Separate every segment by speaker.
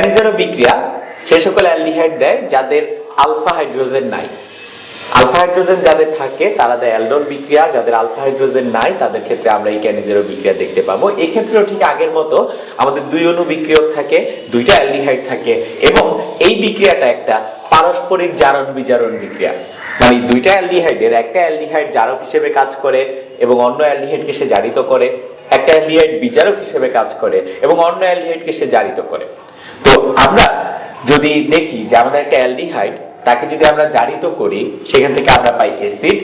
Speaker 1: Cannizzaro বিক্রিয়া, সে সকল aldehyde দেয় যাদের আলফা হাইড্রোজেন নাই। আলফা হাইড্রোজেন যাদের থাকে, তারা দেয় অ্যালডোল বিক্রিয়া, যাদের আলফা হাইড্রোজেন নাই, তাদের ক্ষেত্রে আমরা এই ক্যানিজেরো বিক্রিয়া দেখতে পাবো। এই ক্ষেত্রেও ঠিক আগের মতো আমাদের দুই অণু বিক্রিয়ক থাকে, দুইটা অ্যালডিহাইড থাকে এবং এই বিক্রিয়াটা একটা পারস্পরিক জারণ বিজারণ বিক্রিয়া। মানে দুইটা অ্যালডিহাইডের, একটা অ্যালডিহাইড জারক হিসেবে কাজ করে এবং অন্য অ্যালডিহাইডকে সে জারিত করে, একটা অ্যালডিহাইড বিজারক হিসেবে কাজ করে এবং অন্য অ্যালডিহাইডকে সে জারিত করে। তো আমরা যদি দেখি যে আমাদের একটা অ্যালডিহাইড তাকে যদি আমরা জারিত করি, সেখান থেকে আমরা পাই অ্যাসিড,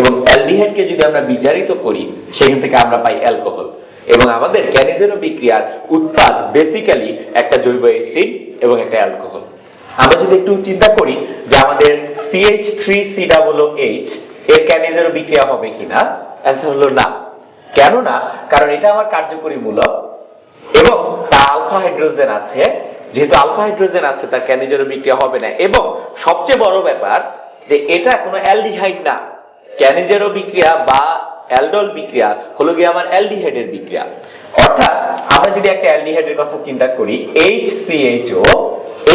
Speaker 1: এবং অ্যালডিহাইডকে যদি আমরা বিজারিত করি, সেখান থেকে আমরা পাই অ্যালকোহল। এবং আমাদের ক্যানিজেরো বিক্রিয়ার উৎপাদ বেসিক্যালি একটা জৈব অ্যাসিড এবং একটা অ্যালকোহল। আমরা যদি একটু চিন্তা করি যে আমাদের CH three C double H এর ক্যানিজেরো বিক্রিয়া হবে কিনা? অ্যান্সার হলো না। কেন না কারণ এটা আমার কার্যকরী মূলক। এবং তার আলফা হাইড্রোজেন আছে যেহেতু আলফা হাইড্রোজেন আছে তার ক্যানিজেন বিক্রিয়া হবে না? এবং সবচেয়ে বড় ব্যাপার যে এটা কোনো অ্যালডিহাইড না। ক্যানিজেরো বিক্রিয়া বা অ্যালডল বিক্রিয়া হলো গিয়ে আমার অ্যালডিহাইডের বিক্রিয়া। অর্থাৎ আমরা যদি একটা অ্যালডিহাইডের কথা চিন্তা করি এইচ সিএইচও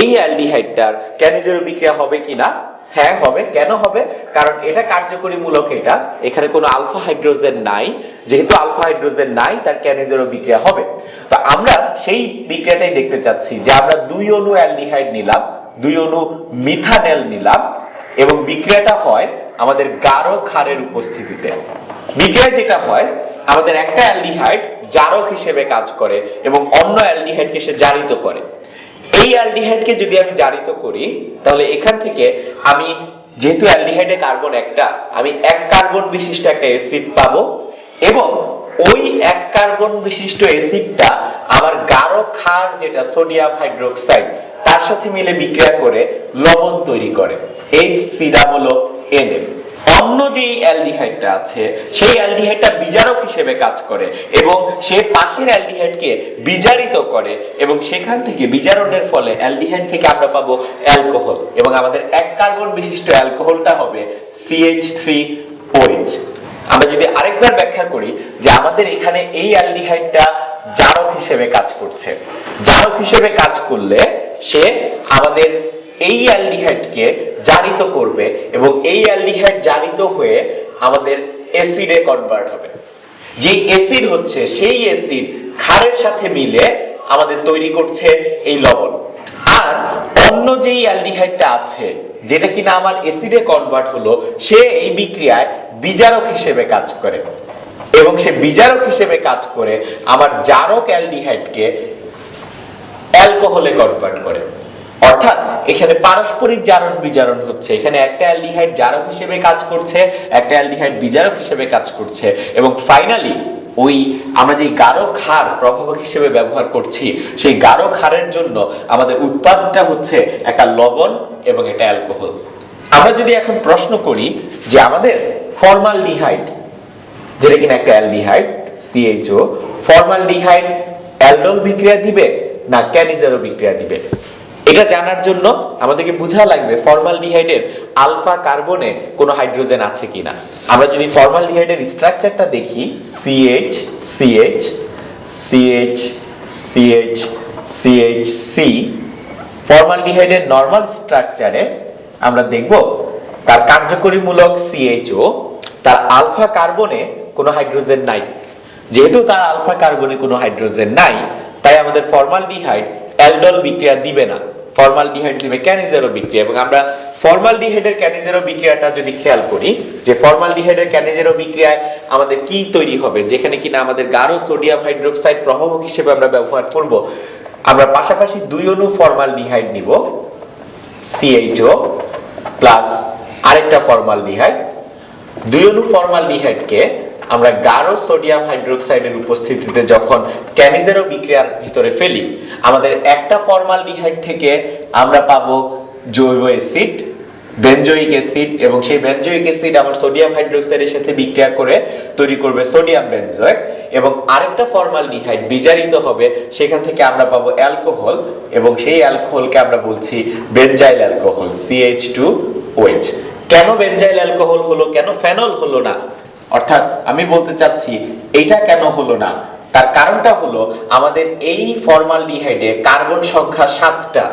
Speaker 1: এই অ্যালডিহাইডটার ক্যানিজেরো বিক্রিয়া হবে কিনা? হ্যাঁ হবে, কেন হবে? কারণ এটা কার্যকরী মূলক এটা। এখানে কোনো আলফা হাইড্রোজেন নাই। যেহেতু আলফা হাইড্রোজেন নাই, তার ক্যানিজেরো বিক্রিয়া হবে? তো আমরা সেই বিক্রিয়াটাই দেখতে চাচ্ছি যে আমরা দুই অণু অ্যালডিহাইড নিলাম, দুই অণু মিথানেল নিলাম এবং বিক্রিয়াটা হয় আমাদের গাঢ় ক্ষারের উপস্থিতিতে। বিক্রিয়া যেটা হয়, আমাদের একটা অ্যালডিহাইড জারক হিসেবে কাজ করে এবং অন্য অ্যালডিহাইডকে সে জারিত করে। এই অ্যালডিহাইডকে যদি আমি জারিত করি, তাহলে এখান থেকে আমি যেহেতু অ্যালডিহাইডে কার্বন একটা, আমি এক কার্বন বিশিষ্ট একটা অ্যাসিড পাবো এবং ওই এক কার্বন বিশিষ্ট অ্যাসিডটা আমার গাঢ় ক্ষার যেটা সোডিয়াম হাইড্রোক্সাইড, তার সাথে মিলে বিক্রিয়া করে লবণ তৈরি করে। এইচ সি ডাবল এন অন্য যে অ্যালডিহাইডটা আছে, সেই অ্যালডিহাইডটা বিজারক হিসেবে কাজ করে এবং সে পাশের অ্যালডিহাইডকে বিজারিত করে এবং সেখান থেকে বিজারণের ফলে অ্যালডিহাইড থেকে আমরা পাবো অ্যালকোহল এবং আমাদের এক কার্বন বিশিষ্ট অ্যালকোহলটা হবে সিএইচ থ্রি ওএইচ আমরা যদি আরেকবার ব্যাখ্যা করি যে আমাদের এখানে এই অ্যালডিহাইডটা জারক হিসেবে কাজ করছে। জারক হিসেবে কাজ করলে সে আমাদের এই অ্যালডিহাইডকে জারিত করবে এবং এই অ্যালডিহাইড জারিত হয়ে আমাদের অ্যাসিডে কনভার্ট হবে। যে অ্যাসিড হচ্ছে, সেই অ্যাসিড ক্ষারের সাথে মিলে আমাদের তৈরি করছে এই লবণ। আর অন্য যেই অ্যালডিহাইডটা আছে, যেটা কিনা আমার অ্যাসিডে কনভার্ট হলো, সে এই বিক্রিয়ায় বিজারক হিসেবে কাজ করে। এবং সে বিজারক হিসেবে কাজ করে আমার জারক অ্যালডিহাইডকে অ্যালকোহলে কনভার্ট করে। অর্থাৎ এখানে পারস্পরিক জারণ বিজারণ হচ্ছে। এখানে একটা অ্যালডিহাইড জারক হিসেবে কাজ করছে, একটা অ্যালডিহাইড বিজারক হিসেবে কাজ করছে এবং ফাইনালি ওই আমরা যে গাঢ় ক্ষার প্রভাবক হিসেবে ব্যবহার করছি, সেই গাঢ় ক্ষারের জন্য আমাদের উৎপাদটা হচ্ছে একটা লবণ এবং একটা অ্যালকোহল। আমরা যদি এখন প্রশ্ন করি যে আমাদের ফর্মালডিহাইড, যেটা কিনা একটা aldehyde CHO formaldehyde aldol বিক্রিয়া দিবে না ক্যানিজারও বিক্রিয়া দিবে? এটা জানার জন্য আমাদেরকে বোঝা লাগবে ফর্মালডিহাইডের আলফা কার্বনে কোনো হাইড্রোজেন আছে কিনা। আমরা যদি ফর্মালডিহাইডের স্ট্রাকচারটা দেখি CH CH CH CH CH C ফর্মালডিহাইডের normal স্ট্রাকচারে আমরা দেখব তার কার্যকরীমূলক সিএইচও তার আলফা কার্বনে কোনো হাইড্রোজেন নাই। যেহেতু তার আলফা কার্বনে কোনো হাইড্রোজেন নাই, তাই আমাদের ফর্মালডিহাইড অ্যালডল বিক্রিয়া দিবে না। ফর্মালডিহাইড দিবে ক্যানিজেরো বিক্রিয়া, এবং আমরা ফর্মাল ফর্মালডিহাইডের ক্যানিজেরো বিক্রিয়াটা যদি খেয়াল করি, যে ফর্মাল ফর্মালডিহাইডের ক্যানিজেরো বিক্রিয়ায় আমাদের কি তৈরি হবে, যেখানে কিনা আমাদের গাঢ় সোডিয়াম হাইড্রোক্সাইড প্রভাবক হিসেবে আমরা ব্যবহার করব, আমরা পাশাপাশি দুই অণু ফর্মালডিহাইড নিব সিএইচও প্লাস আরেকটা ফর্মালডিহাইড দুই অণু ফর্মালডিহাইডকে আমরা গাঢ় সোডিয়াম হাইড্রোক্সাইডের উপস্থিতিতে যখন ক্যানিজেরো বিক্রিয়ার ভিতরে ফেলি, আমাদের একটা ফর্মালডিহাইড থেকে আমরা পাবো জৈব অ্যাসিড বেনজোইক অ্যাসিড এবং সেই বেনজোইক অ্যাসিড আমার সোডিয়াম হাইড্রোক্সাইডের সাথে বিক্রিয়া করে তৈরি করবে সোডিয়াম বেনজয়েড এবং আরেকটা ফর্মালডিহাইড বিজারিত হবে, সেখান থেকে আমরা পাবো অ্যালকোহল এবং সেই অ্যালকোহলকে আমরা বলছি benzyl alcohol CH two OH কেন বেনজাইল অ্যালকোহল হলো, কেন ফেনল হলো না? অর্থাৎ আমি বলতে চাচ্ছি এইটা কেন হলো না? তার কারণটা হলো আমাদের এই ফর্মালডিহাইডে কার্বন সংখ্যা সাতটা।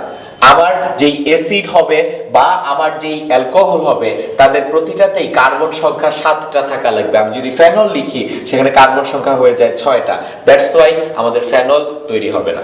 Speaker 1: আমার যেই অ্যাসিড হবে বা আমার যেই অ্যালকোহল হবে, তাদের প্রতিটাতেই কার্বন সংখ্যা সাতটা থাকা লাগবে। আমি যদি ফেনল লিখি, সেখানে কার্বন সংখ্যা হয়ে যায় ছয়টা। দ্যাটস ওয়াই আমাদের ফেনল তৈরি হবে না।